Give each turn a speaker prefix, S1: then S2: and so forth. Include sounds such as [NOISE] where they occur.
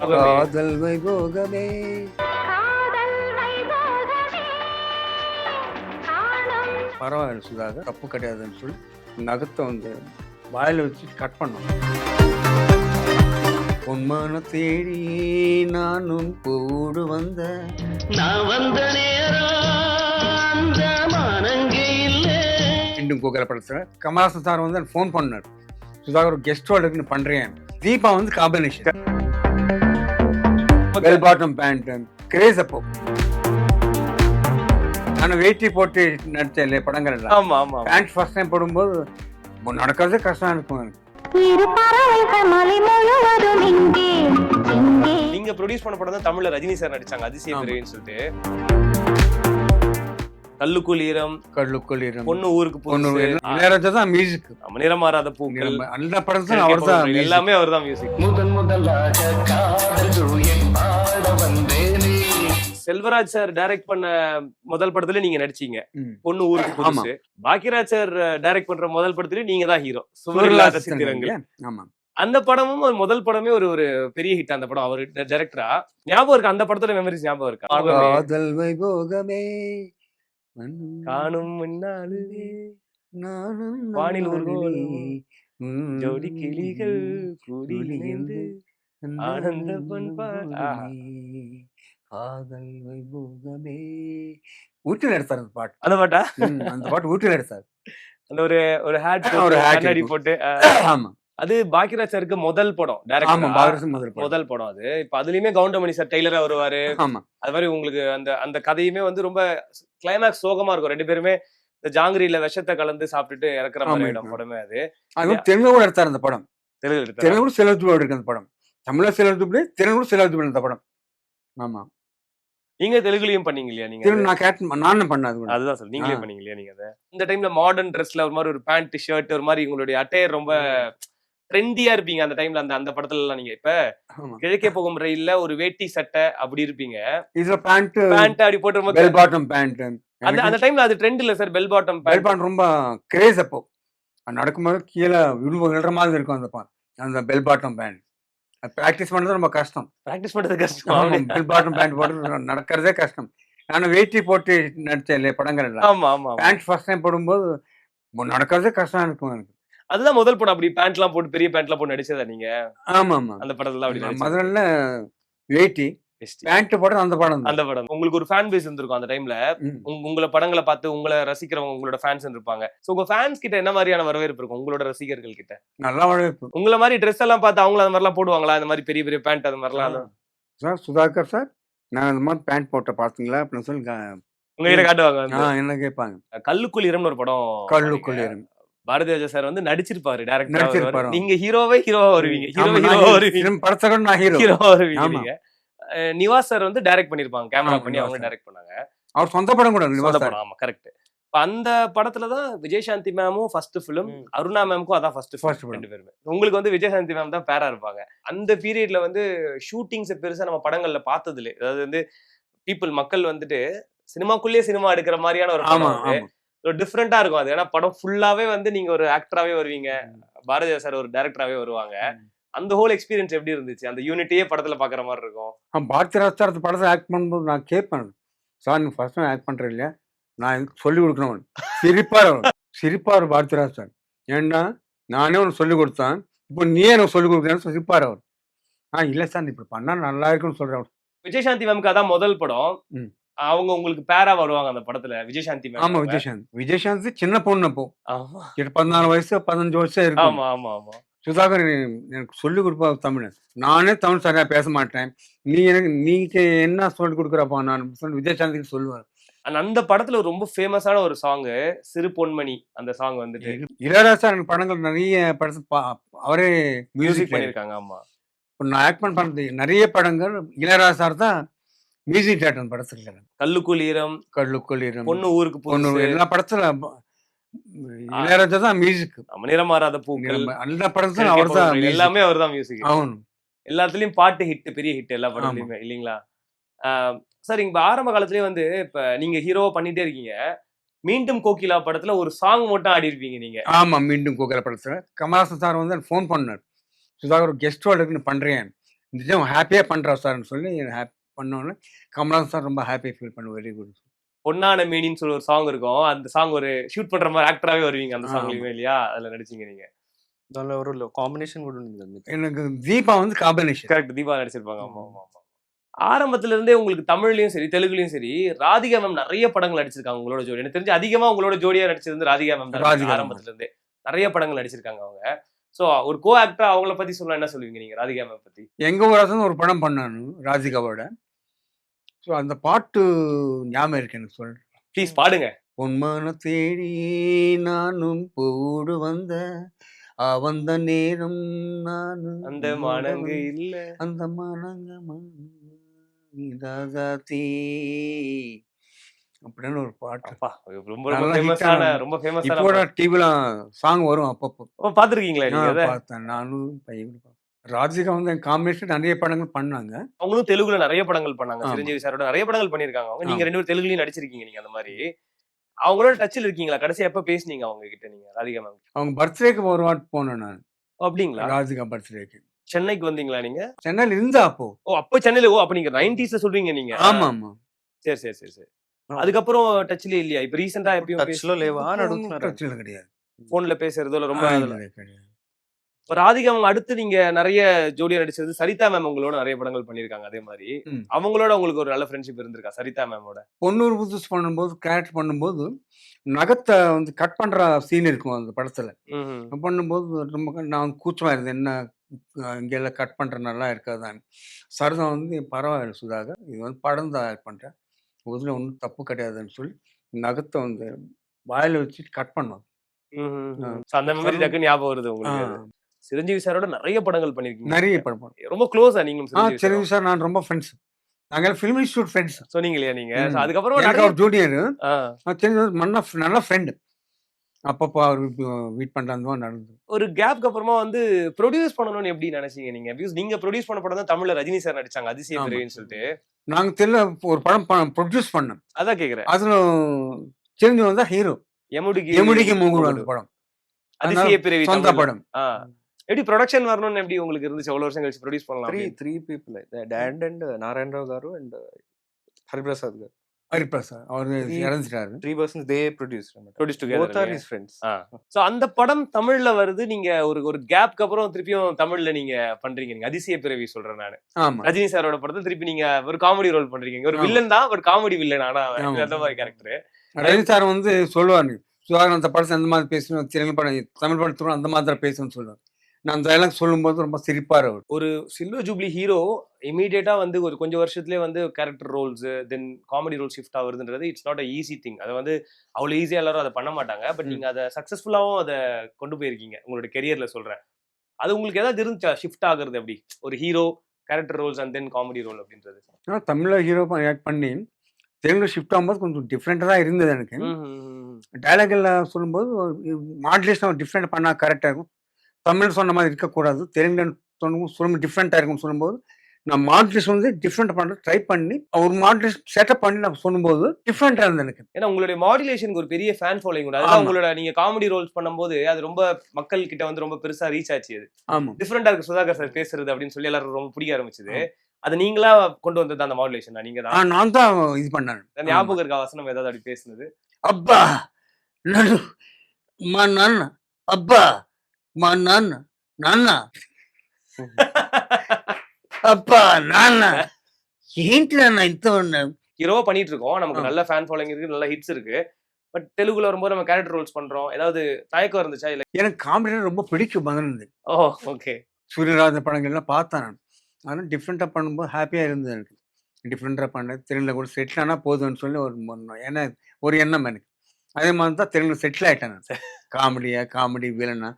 S1: காதல் வைபோகமே பரவாயில்ல சுதாகர் தப்பு கிடையாதுன்னு சொல்லி நகத்தை வந்து வாயில வச்சு கட் பண்ணோம். பொன்மான தேடி நானும் போடு வந்த.
S2: நான் வந்த
S1: மீண்டும் கோகல படத்தில் கமலாசன் சார் வந்து ஃபோன் பண்ணார். சுதாகர் ஒரு கெஸ்ட் ரோல் இருக்குன்னு பண்றேன். தீபா வந்து combination bell bottom pant craze அப்போ நான் வேட்டி போட்டு நடிச்சேன் இல்லையா படங்கள் எல்லாம்
S3: ஆமா ஆமா.
S1: பேண்ட் ஃபர்ஸ்ட் டைம் போடும்போது நடக்கிறதே கஷ்டம் இருக்கும் எனக்கு.
S4: இரு பறவைகள் மலை முழுவதும் இங்கே இங்கே
S3: நீங்க ப்ரொடியூஸ் பண்ண படம் தான் தமிழ்ல ரஜினி சார் நடிச்சாங்க அதிசய
S1: ஆமா.
S3: பிறவின்னு சொல்லிட்டு. கல்லுக்குள் ஈரம்
S1: கல்லுக்குள் இருந்து
S3: பொண்ணு ஊருக்கு
S1: பொண்ணு இளையராஜா தான் மியூசிக்
S3: நிறமாறாத பூக்கள்.
S1: அந்த படத்துல அவர் தான்
S3: எல்லாமே அவர் தான் மியூசிக்
S2: முதன் முதலாக காதல்
S3: செல்வராஜ் சார் டைரக்ட் பண்ண முதல் படத்துல நீங்க நடிச்சீங்க. பொண்ணு ஊருக்கு புதுசு. பாக்கியராஜ் சார் டைரக்ட் பண்ற முதல் படத்துல நீங்க தான் ஹீரோ சுவரில்லாத சித்திரங்கள்.
S1: ஆமா.
S3: அந்த படமும் ஒரு முதல் படமே ஒரு ஒரு பெரிய ஹிட் அந்த படம். அவர் டைரக்டரா ஞாபகம் இருக்கு? அந்த படத்துல மெமரிஸ் ஞாபகம் இருக்கா?
S1: காதல் வைபோகமே. மண்ணும்
S3: காணும் முன்னாலுமே
S1: நானும்
S3: வானில்.
S1: ம்.
S3: ஜோடி கிளிகள் கூடி ஆனந்த.
S1: காதல் வைபோகமே. ஊட்டியில் எடுத்தார் அந்த பாட்டு.
S3: அந்த பாட்டா?
S1: அந்த பாட்டு ஊட்டியில் எடுத்தார்.
S3: அந்த ஒரு ஒரு ஹேட் [LAUGHS]
S1: ஒரு இருக்கும்.
S3: போட்டு
S1: ஆமா.
S3: அது பாக்கியராஜ் சாருக்கு முதல் படம்
S1: ஆமா
S3: டைரக்டர்
S1: பாரதி முதல் பாட்டு
S3: முதல் படம் அது. இப்ப அதுலயுமே கவுண்டமணி சார் டெய்லரா வருவாரு.
S1: ஆமா.
S3: அது மாதிரி உங்களுக்கு அந்த அந்த கதையுமே வந்து ரொம்ப கிளைமேக்ஸ் சோகமா இருக்கும். ரெண்டு பேருமே இந்த ஜாங்கிரியில விஷத்தை கலந்து சாப்பிட்டுட்டு இறக்குற
S1: ஆமா,
S3: மாதிரி
S1: ஆமா.
S3: படமே அது.
S1: அதுவும் தெலுங்கு கூட எடுத்தார் அந்த படம்.
S3: தெலுங்கு?
S1: தெலுங்கு செலவு இருக்கு அந்த படம். தமிழ்ல செலவு தெலுங்கு செலவு அந்த படம். ஆமா.
S3: நீங்க தெலுங்குலயும் பண்ணீங்க இல்லையா நீங்க
S1: நான் கேட் நானும் கூட.
S3: அதுதான் சார் நீங்களே. பண்ணீங்க இல்லையா நீங்க அதை? இந்த டைம்ல மாடர்ன் ட்ரெஸ்ல ஒரு மாதிரி ஒரு பேண்ட் ஷர்ட் ஒரு மாதிரி உங்களுடைய அட்டையர் ரொம்ப ட்ரெண்டியா இருப்பீங்க அந்த டைம்ல அந்த அந்த படத்துல எல்லாம் நீங்க. இப்ப கிழக்கே போகும் ரயில்ல ஒரு வேட்டி சட்டை அப்படி இருப்பீங்க.
S1: இதுல பேண்ட்
S3: பேண்ட் அப்படி போட்டு ரொம்ப
S1: பெல் பாட்டம் பேண்ட்
S3: அந்த அந்த டைம்ல அது ட்ரெண்ட் இல்ல sir bell bottom
S1: bell bottom ரொம்ப கிரேஸ் அப்போ. நடக்கும்போது கீழே விழுவு விழுற மாதிரி இருக்கும் அந்த அந்த பெல் பாட்டம் பேண்ட் ப்ராக்டிஸ் பண்றது ரொம்ப கஷ்டம்.
S3: பிராக்டிஸ் பண்றது கஷ்டம்.
S1: பாட்டம் பேண்ட் போட்டு நடக்கிறதே கஷ்டம். நான் வேட்டி போட்டு நடிச்சேன் இல்லையா படங்கள் எல்லாம்.
S3: ஆமா ஆமா ஆமா.
S1: பேண்ட் ஃபர்ஸ்ட் டைம் போடும்போது நடக்கிறதே கஷ்டம் இருக்கும் எனக்கு.
S3: அதுதான் முதல் படம். அப்படி பேண்ட் எல்லாம் போட்டு பெரிய பேண்ட் எல்லாம் போட்டு நடிச்சதா நீங்க?
S1: ஆமா ஆமா
S3: அந்த படத்துல அப்படி.
S1: முதல்ல வேட்டி
S3: Best.
S1: பேண்ட் போடுறது அந்த படம்
S3: அந்த படம். உங்களுக்கு ஒரு ஃபேன் பேஸ் இருந்திருக்கும் அந்த டைம்ல. உங்களை படங்களை பார்த்து உங்களை ரசிக்கிறவங்க உங்களோட ஃபேன்ஸ் இருப்பாங்க சோ உங்க ஃபேன்ஸ் கிட்ட என்ன மாதிரியான வரவேற்பு இருக்கும்? உங்களோட ரசிகர்கள் கிட்ட.
S1: நல்லா வரவேற்பு.
S3: உங்கள மாதிரி ட்ரெஸ் எல்லாம் பார்த்து அவங்கள அந்த மாதிரிலாம் போடுவாங்களா? அந்த மாதிரி பெரிய பெரிய பேண்ட் அந்த மாதிரிலாம்?
S1: சார் சுதாகர் சார் நான் இந்த மாதிரி பேண்ட் போட்ட பார்த்தீங்களா? அப்படின்னு சொல்லி கா-
S3: உங்க கிட்ட காட்டுவாங்க
S1: என்ன கேட்பாங்க?
S3: கல்லுக்குள் இரம்னு ஒரு படம்.
S1: கல்லுக்குள் இருந்து
S3: பாரதி ராஜா சார் வந்து நடிச்சிருப்பாரு. டேரக்டர் நீங்க ஹீரோவே ஹீரோவா வருவீங்க. ஹீரோ ஹீரோவா வருவீங்க.
S1: படத்தை நான் ஹீரோ
S3: வருவீங்க நிவாஸ் சார் வந்து டைரக்ட் பண்ணிருப்பாங்க. கேமரா பண்ணி அவங்க. டைரக்ட் பண்ணாங்க.
S1: அவர் சொந்த படம் கூட
S3: சொந்த. படம் ஆமா கரெக்ட் அந்த படத்துல தான் விஜயசாந்தி மேமும் ஃபர்ஸ்ட் ஃபிலிம். அருணா மேமுக்கும் அதான் ஃபர்ஸ்ட் ஃபர்ஸ்ட். ரெண்டு பேருமே. உங்களுக்கு வந்து விஜயசாந்தி மேம் தான் பேரா இருப்பாங்க. அந்த பீரியட்ல வந்து ஷூட்டிங்ஸ் பெருசா நம்ம படங்கள்ல பார்த்தது இல்லை அதாவது வந்து பீப்புள் மக்கள் வந்துட்டு சினிமாக்குள்ளேயே சினிமா எடுக்கிற மாதிரியான ஒரு படம்
S1: ஆமா
S3: டிஃப்ரெண்டா இருக்கும் அது. ஏன்னா படம் ஃபுல்லாவே வந்து நீங்க ஒரு ஆக்டராவே வருவீங்க. பாரதியா சார் ஒரு டைரக்டராவே வருவாங்க. அந்த ஹோல் எக்ஸ்பீரியன்ஸ் எப்படி இருந்துச்சு? அந்த யூனிட்டியே படத்துல பாக்குற மாதிரி இருக்கும்.
S1: சார் அந்த படத்தை ஆக்ட் பண்ணும்போது நான் கேட்பேன் சார் நீ ஃபர்ஸ்ட் டைம் ஆக்ட் பண்ற இல்லையா? நான் எனக்கு சொல்லி கொடுக்கணும் சிரிப்பார் சிரிப்பார் பாரதிராஜ் சார். ஏன்னா நானே உனக்கு சொல்லி கொடுத்தேன். இப்போ நீயே எனக்கு சொல்லி கொடுக்குறேன்னு சிரிப்பார் அவர். ஆ இல்லை சார் நீ இப்படி பண்ணா நல்லா இருக்குன்னு சொல்றேன்
S3: விஜயசாந்தி மேம்க்கு அதான் முதல் படம். அவங்க உங்களுக்கு பேரா வருவாங்க அந்த படத்துல விஜயசாந்தி மேம்
S1: ஆமா விஜயசாந்த். விஜயசாந்த் சின்ன பொண்ணு அப்போ. பதினாலு வயசு பதினஞ்சு வருஷம் இருக்கும்.
S3: ஆமா ஆமா ஆமா.
S1: சுதாகர் எனக்கு சொல்லி கொடுப்பா தமிழ் நானே தமிழ் சரியா பேச மாட்டேன். நீ எனக்கு நீங்க என்ன சொல்லி கொடுக்குறப்பா நான் சொல்லி விஜயசாந்திக்கு சொல்லுவேன்
S3: And அந்த படத்துல ரொம்ப ஃபேமஸான ஒரு சாங் சிறு பொன்மணி அந்த சாங் வந்துட்டு.
S1: இளையராஜா எனக்கு படங்கள் நிறைய படத்து அவரே
S3: மியூசிக் பண்ணிருக்காங்க ஆமா.
S1: இப்போ நான் ஆக்ட் பண்ணது நிறைய படங்கள் இளையராஜா தான் மியூசிக் டேரக்டர் படத்துல.
S3: கல்லுக்குள் ஈரம்
S1: கல்லுக்குள் இரும்
S3: பொண்ணு ஊருக்கு
S1: பொண்ணு
S3: பொண்ணு
S1: எல்லா படத்துல இளையராஜா தான் மியூசிக்
S3: நிறமாறாத பூக்கள்.
S1: எல்லா படத்துல அவர் தான்
S3: எல்லாமே அவர் தான் மியூசிக்
S1: அவன்.
S3: எல்லாத்துலயும் பாட்டு ஹிட் பெரிய ஹிட் எல்லா படத்துலயுமே இல்லீங்களா? சார் இங்க ஆரம்ப காலத்துலயே வந்து இப்ப நீங்க ஹீரோவா பண்ணிட்டே இருக்கீங்க. மீண்டும் கோகிலா படத்துல ஒரு சாங் மட்டும் ஆடி இருப்பீங்க நீங்க.
S1: ஆமா மீண்டும் கோகல படத்துல. கமலாசன் சார் வந்து ஃபோன் பண்ணார். சுதாகர் கெஸ்ட் ரோல் இருக்குன்னு பண்றேன். இந்த டைம் ஹாப்பியாக பண்ணுறா சார்னு சொல்லி ஹாப்பி பண்ணோன்னே கமலஹாசன் சார் ரொம்ப ஹாப்பியாக ஃபீல் பண்ண வெரி குட்
S3: பொன்னான மீனின்னு சொல்லி ஒரு சாங் இருக்கும். அந்த சாங் ஒரு ஷூட் பண்ற மாதிரி ஆக்டராகவே வருவீங்க அந்த சாங்லயுமே இல்லையா? அதுல நடிச்சீங்க நீங்க.
S5: அதில் ஒரு காம்பினேஷன் கூட
S1: எனக்கு தீபா வந்து காம்பினேஷன்
S3: கரெக்ட் தீபா நடிச்சிருப்பாங்க. ஆமா ஆமா ஆமா. ஆரம்பத்துல இருந்தே உங்களுக்கு தமிழ்லயும் சரி தெலுங்குலயும் சரி ராதிகா மேம் நிறைய படங்கள் நடிச்சிருக்காங்க உங்களோட ஜோடி. எனக்கு தெரிஞ்சு அதிகமா உங்களோட ஜோடியா நடிச்சிருந்து ராதிகா மேம் ஆரம்பத்துல இருந்தே. நிறைய படங்கள் நடிச்சிருக்காங்க அவங்க. சோ ஒரு கோ ஆக்டர் அவங்கள பத்தி சொன்னா என்ன சொல்லுவீங்க நீங்க ராதிகா மேம் பத்தி?
S1: எங்க ஊராசன் ஒரு படம் பண்ணானு ராதிகாவோட. ஸோ அந்த பாட்டு ஞாபகம் இருக்கு எனக்கு சொல்றேன்
S3: ப்ளீஸ் பாடுங்க.
S1: பொன்மான தேடி நானும் போடு வந்த அவந்த நேரம் நானும்
S3: அந்த மானங்கு இல்ல.
S1: அந்த மானங்க தீ. அப்படின்னு ஒரு பாட்டு.
S3: ரொம்ப ஃபேமஸான ரொம்ப ஃபேமஸான
S1: இப்போ டிவில சாங் வரும் அப்பப்போ.
S3: பாத்துருக்கீங்களா நீங்க
S1: பார்த்தேன். நானும் பையன் ராஜிகா வந்து காம்பினேஷன் நிறைய படங்கள் பண்ணாங்க.
S3: அவங்களும் தெலுங்குல நிறைய படங்கள் பண்ணாங்க. சிரஞ்சீவி சாரோட நிறைய படங்கள் பண்ணிருக்காங்க அவங்க நீங்க ரெண்டு பேரும் தெலுங்குலயும் நடிச்சிருக்கீங்க நீங்க அந்த மாதிரி. அவங்களோட டச்சில் இருக்கீங்களா? கடைசியா எப்ப பேசுனீங்க அவங்க கிட்ட நீங்க? ராதிகா மேம்
S1: அவங்க பர்த்டேக்கு ஒரு வாட் போனேன் நான்.
S3: அப்படிங்களா?
S1: ராஜிகா பர்த்டேக்கு
S3: சென்னைக்கு வந்தீங்களா நீங்க?
S1: சென்னையில இருந்தா அப்போ.
S3: ஓ அப்போ சென்னையில ஓ அப்ப நீங்க நைன்டிஸ்ல சொல்றீங்க நீங்க.
S1: ஆமா ஆமா.
S3: சரி சரி சரி சரி. அதுக்கப்புறம் டச்ல இல்லையா? இப்ப ரீசெண்டா
S5: எப்படியும் டச்ல லேவா
S1: நடுவுல கிடையாது.
S3: போன்ல பேசுறதோ ரொம்ப
S1: கிடையாது.
S3: இப்ப ராதிகா மேம் அடுத்து நீங்க நிறைய ஜோடியா நடிச்சது சரிதா மேம் உங்களோட நிறைய படங்கள் பண்ணிருக்காங்க அதே மாதிரி. அவங்களோட உங்களுக்கு ஒரு நல்ல ஃப்ரெண்ட்ஷிப் இருந்திருக்கா சரிதா மேமோட
S1: பொண்ணூறு புதுசு பண்ணும்போது கேரக்டர் பண்ணும்போது நகத்தை வந்து கட் பண்ற சீன் இருக்கும் அந்த படத்துல. பண்ணும்போது ரொம்ப நான் கூச்சமா இருந்தேன் என்ன இங்கெல்லாம் கட் பண்ற நல்லா இருக்காதான்னு. சரதம் வந்து பரவாயில்ல சுதாகர் இது வந்து படம் தான் பண்றேன். இதுல ஒன்றும் தப்பு கிடையாதுன்னு சொல்லி நகத்தை வந்து வாயில வச்சு கட்
S3: அந்த மாதிரி டக்கு ஞாபகம் வருது உங்களுக்கு. சிரஞ்சீவி சாரோட நிறைய படங்கள் பண்ணிருக்கீங்க.
S1: நிறைய படம்
S3: ரொம்ப க்ளோஸா நீங்களும்
S1: ஆ
S3: சிரஞ்சீவி
S1: சரி. நான் ரொம்ப ஃப்ரெண்ட்ஸ் நாங்கள் ஃபிலிம் இன்ஸ்டியூட் ஃப்ரெண்ட்ஸ்
S3: சொன்னீங்க இல்லையா நீங்க அதுக்கப்புறம்
S1: எனக்கு அவர் ஜூனியர் நல்ல நல்ல ஃப்ரெண்டு அப்பப்போ அவர் மீட் பண்ணுறாங்க நடந்தது.
S3: ஒரு கேப்க்கு அப்புறமா வந்து ப்ரொடியூஸ் பண்ணணும்னு எப்படி நினைச்சீங்க நீங்க? பிகாஸ் நீங்க ப்ரொடியூஸ் பண்ண படம் தான் தமிழ்ல ரஜினி சார் நடிச்சாங்க அதிசய
S1: ஆமா.
S3: பிறவின்னு சொல்லிட்டு.
S1: நாங்கள் தெரியல ஒரு படம் ப்ரொடியூஸ் பண்ணோம்.
S3: அதான் கேக்குறேன்.
S1: அதில் தெரிஞ்சு வந்தா ஹீரோ
S3: எமுடிக்கு
S1: எமுடிக்கு அந்த படம்.
S3: அதிசய பிறவி
S1: சொந்த. படம்.
S3: எப்படி ப்ரொடக்ஷன் வரணும்னு எப்படி உங்களுக்கு இருந்துச்சு? எவ்வளோ வருஷம் கழிச்சு ப்ரொடியூஸ் பண்ணலாம்
S5: த்ரீ
S3: த்ரீ
S5: பீப்புள் டேண்ட் அண்ட் நாராயண் ராவ் காரு அண்ட் ஹரிபிரசாத் கார்
S1: ஹரிபிரசாத் அவர் இறந்துட்டாரு.
S5: Three persons they produce
S3: produce together are
S5: his friends
S3: so அந்த படம் தமிழ்ல வருது. நீங்க ஒரு ஒரு கேப்க்கு அப்புறம் திருப்பியும் தமிழ்ல நீங்க பண்றீங்க. நீங்க அதிசய பிறவி சொல்றேன் நான். ரஜினி சாரோட படத்தை திருப்பி நீங்க ஒரு காமெடி ரோல் பண்றீங்க. ஒரு வில்லன் தான் ஒரு காமெடி வில்லன் ஆனா அந்த மாதிரி கேரக்டர்
S1: ரஜினி சார் வந்து சொல்லுவாரு. சுதாகர் அந்த படத்தை அந்த மாதிரி பேசணும் தெலுங்கு படம் தமிழ் படத்துக்கு அந்த மாதிரி பேசணும்னு சொல்லுவார். நான் அந்த டைலாக் சொல்லும்போது ரொம்ப சிரிப்பார் அவர்.
S3: ஒரு சில்வர் ஜூப்ளி ஹீரோ இமீடியட்டா வந்து ஒரு கொஞ்சம் வருஷத்துலயே வந்து character roles then comedy role shift ஆகுதுன்றது it's not a easy thing அதை வந்து அவ்வளவு ஈஸியா எல்லாரும் அதை பண்ண மாட்டாங்க. பட்
S1: ம்.
S3: நீங்க அதை சக்சஸ்ஃபுல்லாவும் அதை கொண்டு போயிருக்கீங்க. உங்களோட கெரியர்ல சொல்றேன். அது உங்களுக்கு ஏதாவது இருந்துச்சா? ஷிஃப்ட் ஆகுறது அப்படி ஒரு hero character roles and then comedy role அப்படின்றது.
S1: ஆனால் தமிழில் ஹீரோ ஆக்ட் பண்ணி தெலுங்கு ஷிஃப்ட் ஆகும்போது கொஞ்சம் டிஃப்ரெண்ட்டாக தான் இருந்தது எனக்கு. டைலாக் எல்லாம் சொல்லும்போது மாடுலேஷன் டிஃப்ரெண்ட் பண்ணால் கரெக்டாக இருக்கும். தமிழ் சொன்ன மாதிரி இருக்கக்கூடாது. தெலுங்கு சொன்னவும் சொல்லும் டிஃப்ரெண்ட்டாக இருக்கும்னு சொல்லும்போது நான் மாடலிஸ்ட் வந்து டிஃப்ரெண்ட் பண்ண ட்ரை பண்ணி ஒரு மாடலிஸ்ட் செட்டப் பண்ணி நான் சொல்லும்போது டிஃப்ரெண்டாக இருந்தது எனக்கு.
S3: ஏன்னா உங்களுடைய மாடுலேஷனுக்கு ஒரு பெரிய ஃபேன் ஃபாலோயிங் உண்டு. அதான் உங்களோட நீங்கள் காமெடி ரோல்ஸ் பண்ணும்போது அது ரொம்ப மக்கள் கிட்ட வந்து ரொம்ப பெருசாக ரீச் ஆச்சு அது.
S1: ஆமாம்
S3: டிஃப்ரெண்டாக இருக்கு சுதாகர் சார் பேசுறது அப்படின்னு சொல்லி எல்லாரும் ரொம்ப பிடிக்க ஆரம்பிச்சது. அது நீங்களா கொண்டு வந்தது அந்த மாடுலேஷன் நீங்க தான்.
S1: நான் தான் இது பண்ணேன்.
S3: ஞாபகம் இருக்க வசனம் ஏதாவது அப்படி பேசுனது?
S1: அப்பா நான் அப்பா మా నాన్న నాన్న [LAUGHS] అబ్బా నాన్న ఏంటి నాన్న ఇంత ఉన్నావు
S3: ஹீரோவா பண்ணிட்டு இருக்கோம் நமக்கு
S1: ஆமா.
S3: நல்ல ஃபேன் ஃபாலோயிங் இருக்கு நல்ல ஹிட்ஸ் இருக்கு பட் தெலுங்குல வரும்போது நம்ம கேரக்டர் ரோல்ஸ் பண்றோம் ஏதாவது தயக்கம் இருந்துச்சா இல்ல
S1: எனக்கு காமெடி ரொம்ப பிடிக்கும் பதினந்து
S3: ஓ ஓகே
S1: சூரியராஜ படங்கள்லாம் பார்த்தேன் நான் அதனால் டிஃப்ரெண்ட்டாக பண்ணும்போது ஹாப்பியாக இருந்தது எனக்கு டிஃப்ரெண்ட்டாக பண்ண தெலுங்குல கூட செட்டில் ஆனால் போதும்னு சொல்லி ஒரு மொ- ஏன்னா ஒரு எண்ணம் எனக்கு அதே மாதிரி தான் தெலுங்குல செட்டில் ஆயிட்டேன் நான் காமெடியா காமெடி வில்லனா